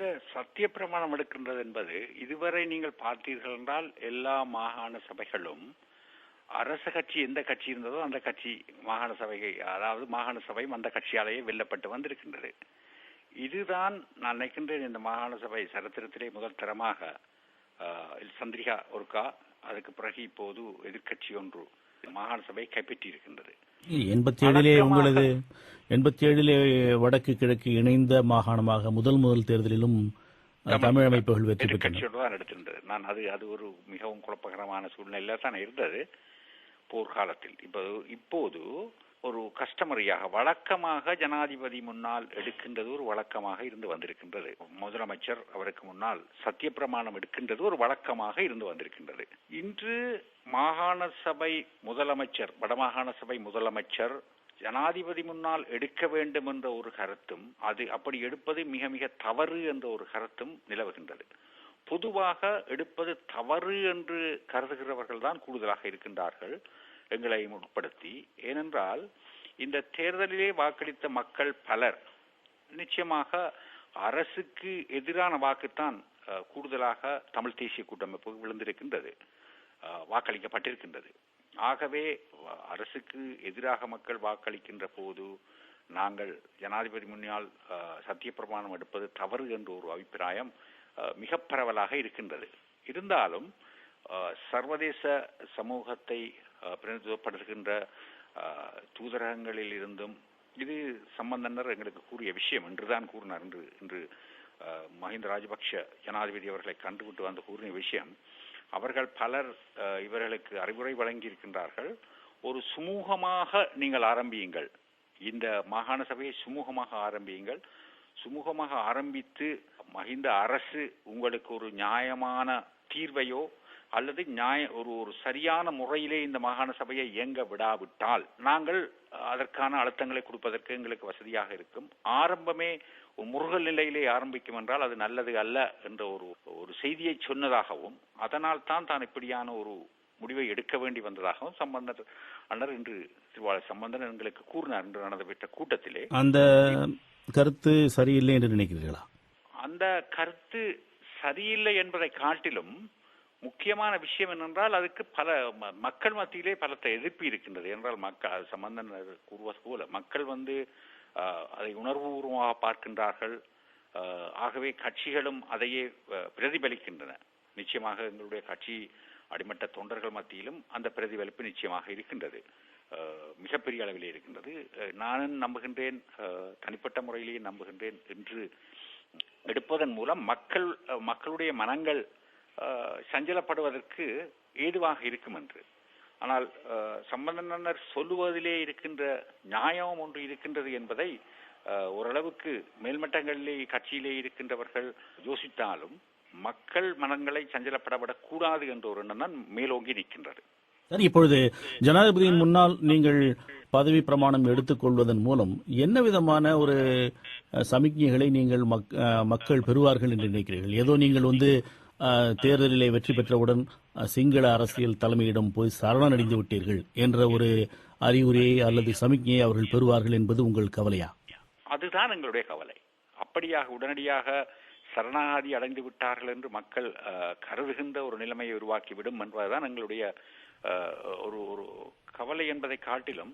இந்த சத்திய பிரமாணம் எடுக்கின்றது என்பது இதுவரை நீங்கள் பார்த்தீர்கள் என்றால் எல்லா மாகாண சபைகளும் அரச கட்சி எந்த கட்சி இருந்ததோ அந்த கட்சி மாகாண சபை அதாவது மாகாண சபையும் அந்த கட்சியாலேயே வெல்லப்பட்டு வந்திருக்கின்றது. இதுதான் நான் நினைக்கின்றேன் இந்த மாகாண சபை சரித்திரத்திலே முதல் தரமாக சந்திரிகா ஒருக்கா அதுக்கு பிறகு இப்போது எதிர்க்கட்சி ஒன்று மாகாண சபை கைப்பற்றி இருக்கின்றது எண்பத்தி ஏழிலே உங்களது எண்பத்தி ஏழிலே வடக்கு கிழக்கு இணைந்த மாகாணமாக முதல் முதல் தேர்தலிலும் தமிழ் அமைப்புகள் வெற்றி பெற்றன. தான் எடுத்திருந்தது. நான் அது அது ஒரு மிகவும் குழப்பகரமான சூழ்நிலையில தான் இருந்தது. போர்க்காலத்தில். இப்போ இப்போது ஒரு கஸ்டமரியாக வழக்கமாக ஜனாதிபதி முன்னால் எடுக்கின்றது ஒரு வழக்கமாக இருந்து வந்திருக்கின்றது. முதலமைச்சர் அவருக்கு முன்னால் சத்தியப்பிரமாணம் எடுக்கின்றது ஒரு வழக்கமாக இருந்து வந்திருக்கின்றது. இன்று மாகாண சபை முதலமைச்சர் வடமாகாண சபை முதலமைச்சர் ஜனாதிபதி முன்னால் எடுக்க வேண்டும் என்ற ஒரு கருத்தும் அது அப்படி எடுப்பது மிக மிக தவறு என்ற ஒரு கருத்தும் நிலவுகின்றது. பொதுவாக எடுப்பது தவறு என்று கருதுகிறவர்கள் தான் கூடுதலாக இருக்கின்றார்கள். எங்களை உட்படுத்தி. ஏனென்றால் இந்த தேர்தலிலே வாக்களித்த மக்கள் பலர் நிச்சயமாக அரசுக்கு எதிரான வாக்குத்தான் கூடுதலாக தமிழ் தேசிய கூட்டமைப்பு விழுந்திருக்கின்றது வாக்களிக்கப்பட்டிருக்கின்றது. ஆகவே அரசுக்கு எதிராக மக்கள் வாக்களிக்கின்ற போது நாங்கள் ஜனாதிபதி முன்னால் சத்தியப்பிரமாணம் எடுப்பது தவறு என்ற ஒரு அபிப்பிராயம் மிக பரவலாக இருக்கின்றது. இருந்தாலும் சர்வதேச சமூகத்தை பிரதிநிதித்துவப்படுத்துகின்ற தூதரகங்களில் இருந்தும் இது சம்பந்தனர் எங்களுக்கு கூறிய விஷயம் என்றுதான் கூறினார் என்று இன்று மஹிந்த ராஜபக்ஷ ஜனாதிபதி அவர்களை கண்டுவிட்டு வந்து கூறிய விஷயம். அவர்கள் பலர் இவர்களுக்கு அறிவுரை வழங்கி இருக்கின்றார்கள் ஒரு சுமூகமாக நீங்கள் ஆரம்பியுங்கள். இந்த மாகாண சபையை சுமூகமாக ஆரம்பியுங்கள். சுமூகமாக ஆரம்பித்து மஹிந்த அரசு உங்களுக்கு ஒரு நியாயமான தீர்வையோ அல்லது நியாய ஒரு ஒரு சரியான முறையிலே இந்த மாகாண சபையை இயங்க விடாவிட்டால் நாங்கள் அதற்கான அழுத்தங்களை கொடுப்பதற்கு எங்களுக்கு வசதியாக இருக்கும். ஆரம்பமே முருகல் நிலையிலே ஆரம்பிக்கும் என்றால் அது நல்லது அல்ல என்ற ஒரு ஒரு செய்தியை சொன்னதாகவும் அதனால் தான் தான் இப்படியான ஒரு முடிவை எடுக்க வேண்டி வந்ததாகவும் சம்பந்தர் அண்ணர் இன்று திருவாளர் சம்பந்தன் எங்களுக்கு கூறினார் என்று நடந்துவிட்ட கூட்டத்திலே. அந்த கருத்து சரியில்லை என்று நினைக்கிறீர்களா? அந்த கருத்து சரியில்லை என்பதை காட்டிலும் முக்கியமான விஷயம் என்னென்றால் அதுக்கு பல ம- மக்கள் மத்தியிலே பலத்த எதிர்ப்பு இருக்கின்றது. என்றால் மக்கள் சம்பந்தன் கூறுவது போல மக்கள் வந்து அதை உணர்வுபூர்வமாக பார்க்கின்றார்கள். ஆகவே கட்சிகளும் அதையே பிரதிபலிக்கின்றன. நிச்சயமாக எங்களுடைய கட்சி அடிமட்ட தொண்டர்கள் மத்தியிலும் அந்த பிரதிபலிப்பு நிச்சயமாக இருக்கின்றது. மிகப்பெரிய அளவில் இருக்கின்றது. நானும் நம்புகின்றேன் தனிப்பட்ட முறையிலேயே நம்புகின்றேன் என்று எடுப்பதன் மூலம் மக்கள் மக்களுடைய மனங்கள் சஞ்சலப்படுவதற்கு ஏதுவாக இருக்கும் என்று. ஆனால் சம்பந்தனர் சொல்லுவதிலே இருக்கின்ற நியாயம் ஒன்று இருக்கின்றது என்பதை ஓரளவுக்கு மேல்மட்டங்களிலே கட்சியிலே இருக்கின்றவர்கள் யோசித்தாலும் மக்கள் மனங்களை சஞ்சலப்படப்படக்கூடாது என்ற ஒரு எண்ணம் தான் மேலோங்கி நிற்கின்றது. சரி இப்பொழுது ஜனாதிபதியின் முன்னால் நீங்கள் பதவி பிரமாணம் எடுத்துக்கொள்வதன் மூலம் என்ன விதமான ஒரு சமிக்ஞைகளை நீங்கள் மக்- மக்கள் பெறுவார்கள் என்று நினைக்கிறீர்கள்? ஏதோ நீங்கள் வந்து தேர்தலிலே வெற்றி பெற்றவுடன் சிங்கள அரசியல் தலைமையிடம் போய் சரணடைந்து விட்டீர்கள் என்ற ஒரு அறிகுறியை அல்லது சமிக்ஞையை அவர்கள் பெறுவார்கள் என்பது உங்கள் கவலையா? அதுதான் எங்களுடைய கவலை. அப்படியாக உடனடியாக சரணாகதி அடைந்து விட்டார்கள் என்று மக்கள் கருதுகின்ற ஒரு நிலைமையை உருவாக்கிவிடும் என்பதுதான் எங்களுடைய ஒரு ஒரு கவலை என்பதை காட்டிலும்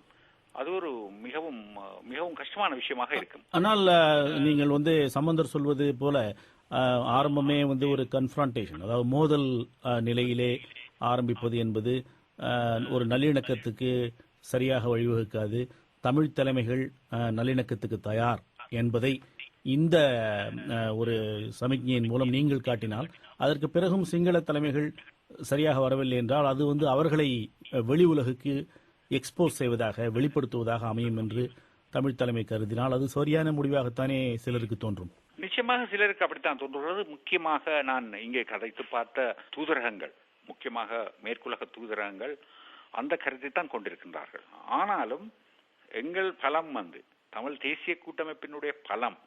அது ஒரு மிகவும் மிகவும் கஷ்டமான விஷயமாக இருக்கும். ஆனால் நீங்கள் வந்து சம்பந்தர் சொல்வது போல ஆரம்பமே வந்து ஒரு கன்ஃபரண்டேஷன் அதாவது மோதல் நிலையிலே ஆரம்பிப்பது என்பது ஒரு நல்லிணக்கத்துக்கு சரியாக வழிவகுக்காது. தமிழ் தலைமைகள் நல்லிணக்கத்துக்கு தயார் என்பதை இந்த ஒரு சமிக்ஞையின் மூலம் நீங்கள் காட்டினால் அதற்கு பிறகும் சிங்கள தலைமைகள் சரியாக வரவில்லை என்றால் அது வந்து அவர்களை வெளி உலகுக்கு எக்ஸ்போஸ் செய்வதாக வெளிப்படுத்துவதாக அமையும் என்று தமிழ் தலைமை கருதினால் அது சரியான முடிவாகத்தானே சிலருக்கு தோன்றும். நிச்சயமாக சிலருக்கு அப்படித்தான் தோன்றுகிறது. முக்கியமாக நான் இங்கே கதைத்து பார்த்த தூதரகங்கள் முக்கியமாக மேற்குலக தூதரகங்கள் அந்த கருத்தை தான் கொண்டிருக்கின்றார்கள். ஆனாலும் எங்கள் பலம் வந்து தமிழ் தேசிய கூட்டமைப்பினுடைய பலம்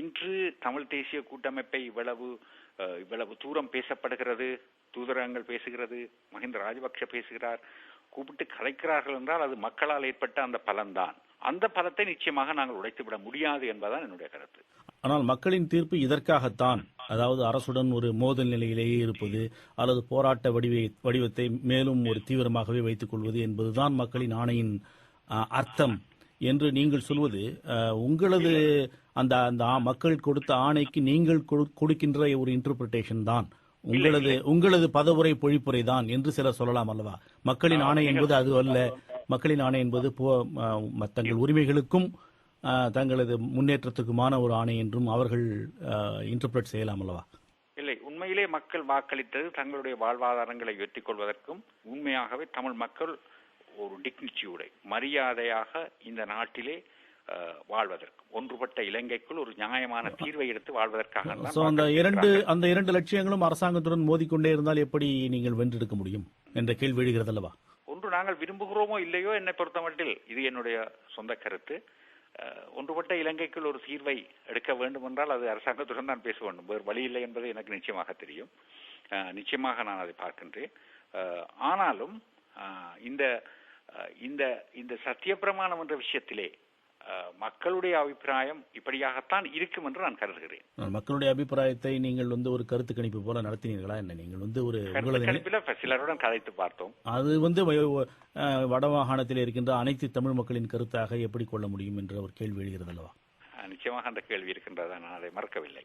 இன்று தமிழ் தேசிய கூட்டமைப்பை இவ்வளவு இவ்வளவு தூரம் பேசப்படுகிறது தூதரகங்கள் பேசுகிறது மஹிந்த ராஜபக்ஷ பேசுகிறார் கூப்பிட்டு கலைக்கிறார்கள் என்றால் அது மக்களால் ஏற்பட்ட அந்த பலன்தான் அந்த பலத்தை நிச்சயமாக நாங்கள் உடைத்துவிட முடியாது என்பதுதான் என்னுடைய கருத்து. ஆனால் மக்களின் தீர்ப்பு இதற்காகத்தான். அதாவது அரசுடன் ஒரு மோதல் நிலையிலேயே இருப்பது அல்லது போராட்ட வடிவை வடிவத்தை மேலும் ஒரு தீவிரமாகவே வைத்துக் கொள்வது என்பதுதான் மக்களின் ஆணையின் அர்த்தம். என்று நீங்கள் சொல்வது உங்களது அந்த அந்த மக்கள் கொடுத்த ஆணைக்கு நீங்கள் கொடு- கொடுக்கின்ற ஒரு இன்டர்பிரிட்டேஷன் தான். உங்களது உங்களது பதவுரை பொழிப்புரை தான் என்று சிலர் சொல்லலாம் அல்லவா? மக்களின் ஆணை என்பது அது அல்ல. மக்களின் ஆணை என்பது தங்கள் உரிமைகளுக்கும் தங்களது முன்னேற்றத்துக்குமான ஒரு ஆணை என்றும் அவர்கள் இன்டர்பிரட் செய்யலாம் அல்லவா? இல்லை உண்மையிலே மக்கள் வாக்களித்தது தங்களுடைய வாழ்வாதாரங்களை வெற்றிக் கொள்வதற்கும் உண்மையாகவே தமிழ் மக்கள் ஒரு டிக்னிட்டியோட மரியாதையாக இந்த நாட்டிலே வாழ்வதற்கு. ஒன்றுபட்ட இலங்கைக்குள் ஒரு நியாயமான தீர்வை எடுத்து வாழ்வதற்காக அந்த. இரண்டு அந்த இரண்டு லட்சியங்களும் அரசாங்கத்துடன் மோதிக்கொண்டே இருந்தால் எப்படி நீங்கள் வென்றெடுக்க முடியும் என்ற கேள்வி எழுகிறது அல்லவா ஒன்று நாங்கள் விரும்புகிறோமோ இல்லையோ என்னை பொறுத்தமட்டில் இது என்னுடைய சொந்த கருத்து. ஒன்றுபட்ட இலங்கைக்குள் ஒரு தீர்வை எடுக்க வேண்டும் என்றால் அது அரசாங்கத்துடன் தான் பேச வேண்டும். வேறு வழி இல்லை என்பது எனக்கு நிச்சயமாக தெரியும். நிச்சயமாக நான் அதை பார்க்கின்றேன். ஆனாலும் இந்த இந்த இந்த சத்தியப்பிரமாணம் என்ற விஷயத்திலே மக்களுடைய அபிப்பிராயம் இப்படியாகத்தான் இருக்கும் என்று நான் கருதுகிறேன். மக்களுடைய அபிப்பிராயத்தை நீங்கள் வந்து ஒரு கருத்து கணிப்பு போல நடத்தினீர்களா என்ன? நீங்கள் வந்து ஒரு கணிப்பில் சிலருடன் கதைத்து பார்த்தோம். அது வந்து வடமாகாணத்தில் இருக்கின்ற அனைத்து தமிழ் மக்களின் கருத்தாக எப்படி கொள்ள முடியும் என்ற ஒரு கேள்வி எழுகிறது அல்லவா நிச்சயமாக அந்த கேள்வி இருக்கின்றதா நான் அதை மறக்கவில்லை.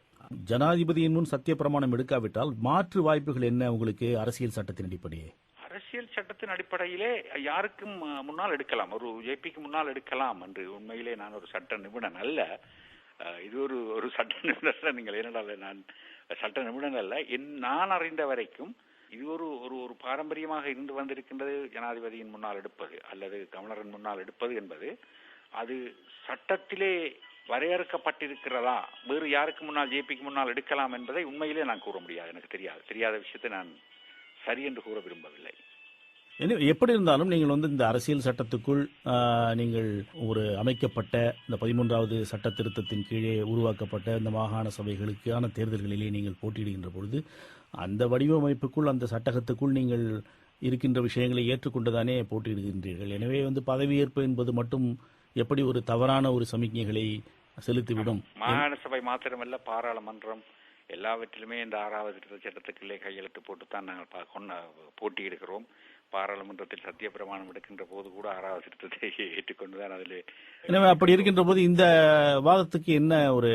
ஜனாதிபதியின் முன் சத்திய பிரமாணம் எடுக்காவிட்டால் மாற்று வாய்ப்புகள் என்ன உங்களுக்கு அரசியல் சட்டத்தின் அடிப்படையே? அரசியல் சட்டத்தின் அடிப்படையிலே யாருக்கும் முன்னால் எடுக்கலாம். ஒரு ஜேபிக்கு முன்னால் எடுக்கலாம் என்று உண்மையிலே நான் ஒரு சட்ட நிபுணன் அல்ல. இது ஒரு ஒரு சட்ட நிபுணர் நீங்கள் என்னடால நான் சட்ட நிபுணன் அல்ல. என் நான் அறிந்த வரைக்கும் இது ஒரு ஒரு ஒரு பாரம்பரியமாக இருந்து வந்திருக்கின்றது ஜனாதிபதியின் முன்னால் எடுப்பது அல்லது கவர்னரின் முன்னால் எடுப்பது என்பது. அது சட்டத்திலே வரையறுக்கப்பட்டிருக்கிறதா? வேறு யாருக்கு முன்னால் ஜேபிக்கு முன்னால் எடுக்கலாம் என்பதை உண்மையிலே நான் கூற முடியாது. எனக்கு தெரியாது. தெரியாத விஷயத்தை நான் சரி என்று கூற விரும்பவில்லை. எப்படி இருந்தாலும் நீங்கள் வந்து இந்த அரசியல் சட்டத்துக்குள் நீங்கள் ஒரு அமைக்கப்பட்ட இந்த பதிமூன்றாவது சட்ட திருத்தத்தின் கீழே உருவாக்கப்பட்ட இந்த மாகாண சபைகளுக்கான தேர்தல்களிலே நீங்கள் போட்டியிடுகின்ற பொழுது அந்த வடிவமைப்புக்குள் அந்த சட்டகத்துக்குள் நீங்கள் இருக்கின்ற விஷயங்களை ஏற்றுக்கொண்டுதானே போட்டியிடுகின்றீர்கள். எனவே வந்து பதவியேற்பு என்பது மட்டும் எப்படி ஒரு தவறான ஒரு சமிக்ஞைகளை செலுத்திவிடும்? மாகாண சபை மாத்திரமல்ல பாராளுமன்றம் எல்லாவற்றிலுமே இந்த ஆறாவது திருத்த சட்டத்துக்குள்ளே கையெழுத்து போட்டுத்தான் நாங்கள் கொண்ட- போட்டியிடுகிறோம். பாராளுமன்றத்தில் சத்திய பிரமாணம் எடுக்கின்ற போது கூட ஆறாவது திருத்தத்தை ஏற்றுக்கொண்டுதான் அதில் எனவே அப்படி இருக்கின்ற போது இந்த வாதத்துக்கு என்ன ஒரு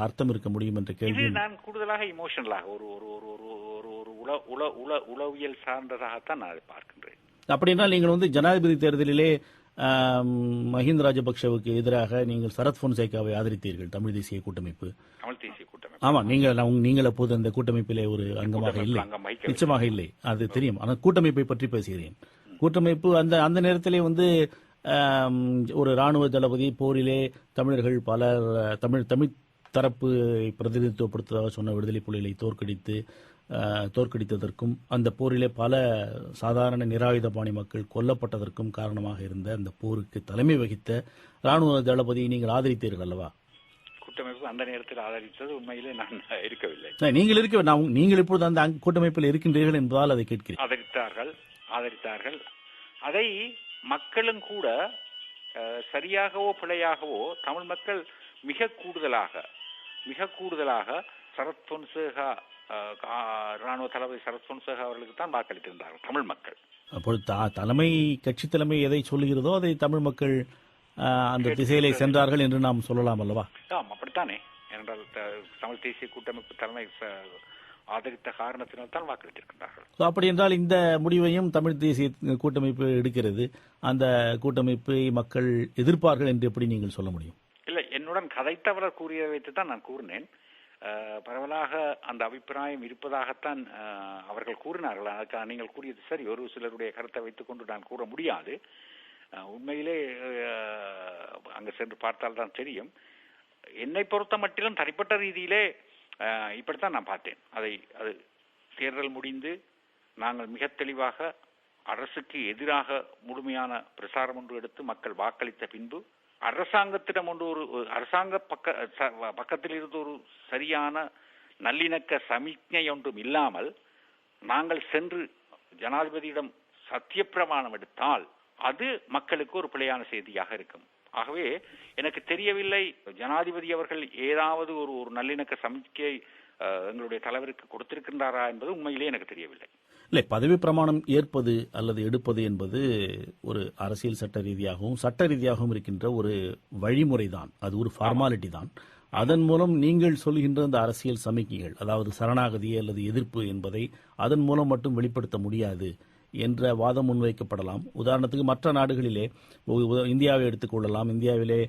அர்த்தம் இருக்க முடியும் என்ற கேள்வி. நான் கூடுதலாக இமோஷனலாக ஒரு ஒரு ஒரு ஒரு ஒரு ஒரு உள உள உள உளவியல் சார்ந்ததாகத்தான் நான் அதை பார்க்கின்றேன். அப்படி என்றால் நீங்கள் வந்து ஜனாதிபதி தேர்தலிலே மஹிந்த ராஜபக்ஷவுக்கு எதிராக நீங்கள் சரத் பொன்சேகாவை ஆதரித்தீர்கள் தமிழ் தேசிய கூட்டமைப்பு. தமிழ் தேசிய கூட்டமைப்பு. ஆமா நீங்கள் நீங்கள் அப்போது அந்த கூட்டமைப்பிலே ஒரு அங்கமாக இல்லை. நிச்சயமாக இல்லை. அது தெரியும். ஆனால் கூட்டமைப்பை பற்றி பேசுகிறேன். கூட்டமைப்பு அந்த அந்த நேரத்திலே வந்து ஒரு ராணுவ தளபதி போரிலே தமிழர்கள் பலர் தமிழ் தமிழ் தரப்பு பிரதிநிதித்துவப்படுத்துவதாக சொன்ன விடுதலை புலிகளை தோற்கடித்து தோற்கடித்ததற்கும் அந்த போரிலே பல சாதாரண நிராயுதபாணி மக்கள் கொல்லப்பட்டதற்கும் காரணமாக இருந்த அந்த போருக்கு தலைமை வகித்த ராணுவ தளபதியை நீங்கள் ஆதரித்தீர்கள் அல்லவா? கூட்டமைப்பு அந்த நேரத்தில் ஆதரித்தது. உண்மையிலே நான் இருக்கவில்லை. நீங்கள் இருக்க நான் நீங்கள் இப்பொழுது அந்த கூட்டமைப்பில் இருக்கின்றீர்கள் என்பதால் அதை கேட்கிறேன். ஆதரித்தார்கள் ஆதரித்தார்கள். அதை மக்களும் கூட சரியாகவோ பிழையாகவோ தமிழ் மக்கள் மிக கூடுதலாக மிக கூடுதலாக சரத் பொன்சேகா ராணுவ தளபதி சரத் பொன்சேகா அவர்களுக்கு தான் வாக்களித்திருந்தார்கள் தமிழ் மக்கள். அப்பொழுது தலைமை கட்சி தலைமை எதை சொல்லுகிறதோ அதை தமிழ் மக்கள் அந்த திசையிலே சென்றார்கள் என்று நாம் சொல்லலாம் அல்லவா? ஆம் அப்படித்தானே. ஏனென்றால் தமிழ் தேசிய கூட்டமைப்பு தலைமை ஆதரித்த காரணத்தினால் தான் வாக்களித்திருக்கின்றார்கள். So, அப்படி என்றால் இந்த முடிவையும் தமிழ் தேசிய கூட்டமைப்பு எடுக்கிறது. அந்த கூட்டமைப்பை மக்கள் எதிர்ப்பார்கள் என்று எப்படி நீங்கள் சொல்ல முடியும்? என்னுடன் கதைத்தவரர் கூறியதை வைத்து தான் நான் கூறினேன். பரவலாக அந்த அபிப்பிராயம் இருப்பதாகத்தான் அவர்கள் கூறினார்கள். அதுக்காக நீங்கள் கூறியது சரி. ஒரு சிலருடைய கருத்தை வைத்துக்கொண்டு நான் கூற முடியாது. உண்மையிலே அங்கு சென்று பார்த்தால் தான் தெரியும். என்னை பொறுத்த மட்டிலும் தனிப்பட்ட ரீதியிலே இப்படித்தான் நான் பார்த்தேன். அதை அது தேர்தல் முடிந்து நாங்கள் மிக தெளிவாக அரசுக்கு எதிராக முழுமையான பிரசாரம் ஒன்று எடுத்து மக்கள் வாக்களித்த பின்பு அரசாங்கத்திடம் ஒன்று ஒரு அரசாங்க பக்க ச- பக்கத்தில் இருந்து ஒரு சரியான நல்லிணக்க சமிக்ஞை ஒன்றும் இல்லாமல் நாங்கள் சென்று ஜனாதிபதியிடம் சத்தியப்பிரமாணம் எடுத்தால் அது மக்களுக்கு ஒரு பிழையான செய்தியாக இருக்கும். ஆகவே எனக்கு தெரியவில்லை ஜனாதிபதி அவர்கள் ஏதாவது ஒரு ஒரு நல்லிணக்க சமிக்கை எங்களுடைய தலைவருக்கு கொடுத்திருக்கின்றாரா என்பது உண்மையிலே எனக்கு தெரியவில்லை. இல்லை பதவி பிரமாணம் ஏற்பது அல்லது எடுப்பது என்பது ஒரு அரசியல் சட்ட ரீதியாகவும் சட்ட ரீதியாகவும் இருக்கின்ற ஒரு வழிமுறை தான் அது ஒரு ஃபார்மாலிட்டி தான். அதன் மூலம் நீங்கள் சொல்கின்ற அந்த அரசியல் சமிக்கைகள் அதாவது சரணாகதி அல்லது எதிர்ப்பு என்பதை அதன் மூலம் மட்டும் வெளிப்படுத்த முடியாது என்ற வாதம் முன்வைக்கப்படலாம். உதாரணத்துக்கு மற்ற நாடுகளிலே இந்தியாவை எடுத்துக்கொள்ளலாம் இந்தியாவிலே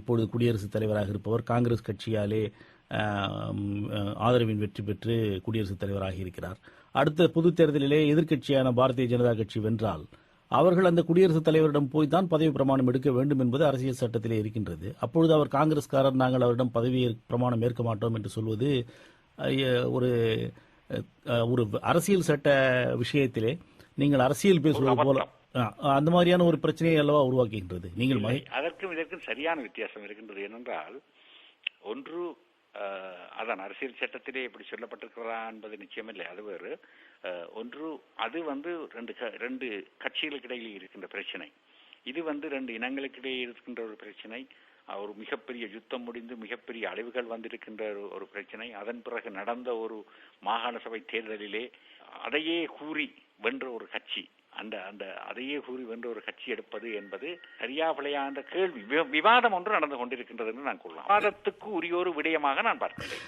இப்பொழுது குடியரசுத் தலைவராக இருப்பவர் காங்கிரஸ் கட்சியாலே ஆதரவின் வெற்றி பெற்று குடியரசுத் தலைவராக இருக்கிறார். அடுத்த பொதுத் தேர்தலிலே எதிர்க்கட்சியான பாரதிய ஜனதா கட்சி வென்றால் அவர்கள் அந்த குடியரசுத் தலைவரிடம் போய் தான் பதவி பிரமாணம் எடுக்க வேண்டும் என்பது அரசியல் சட்டத்திலே இருக்கின்றது. அப்பொழுது அவர் காங்கிரஸ்காரர் நாங்கள் அவரிடம் பதவி பிரமாணம் ஏற்க மாட்டோம் என்று சொல்வது ஒரு ஒரு அரசியல் சட்ட விஷயத்திலே நீங்கள் அரசியல் பேசுவது போல அந்த மாதிரியான ஒரு பிரச்சனையை அல்லவா உருவாக்குகின்றது? நீங்கள் அதற்கும் இதற்கும் சரியான வித்தியாசம் இருக்கின்றது. ஏனென்றால் ஒன்று அதான் அரசியல் சட்டத்திலே இப்படி சொல்லப்பட்டிருக்கிறதா என்பது நிச்சயமில்லை. அது வேறு. ஒன்று அது வந்து ரெண்டு க- ரெண்டு கட்சிகளுக்கு இடையில் இருக்கின்ற பிரச்சனை. இது வந்து ரெண்டு இனங்களுக்கு இடையே இருக்கின்ற ஒரு பிரச்சனை. ஒரு மிகப்பெரிய யுத்தம் முடிந்து மிகப்பெரிய அழிவுகள் வந்திருக்கின்ற ஒரு- ஒரு பிரச்சனை. அதன் பிறகு நடந்த ஒரு மாகாண சபை தேர்தலிலே அதையே கூறி வென்ற ஒரு கட்சி. அந்த அந்த அதையே கூறி வென்ற ஒரு கட்சி எடுப்பது என்பது சரியா பிழையா என்ற கேள்வி விவாதம் ஒன்று நடந்து கொண்டிருக்கின்றது என்று நான் கூறலாம் விவாதத்துக்கு உரிய ஒரு விடயமாக நான் பார்க்கிறேன்.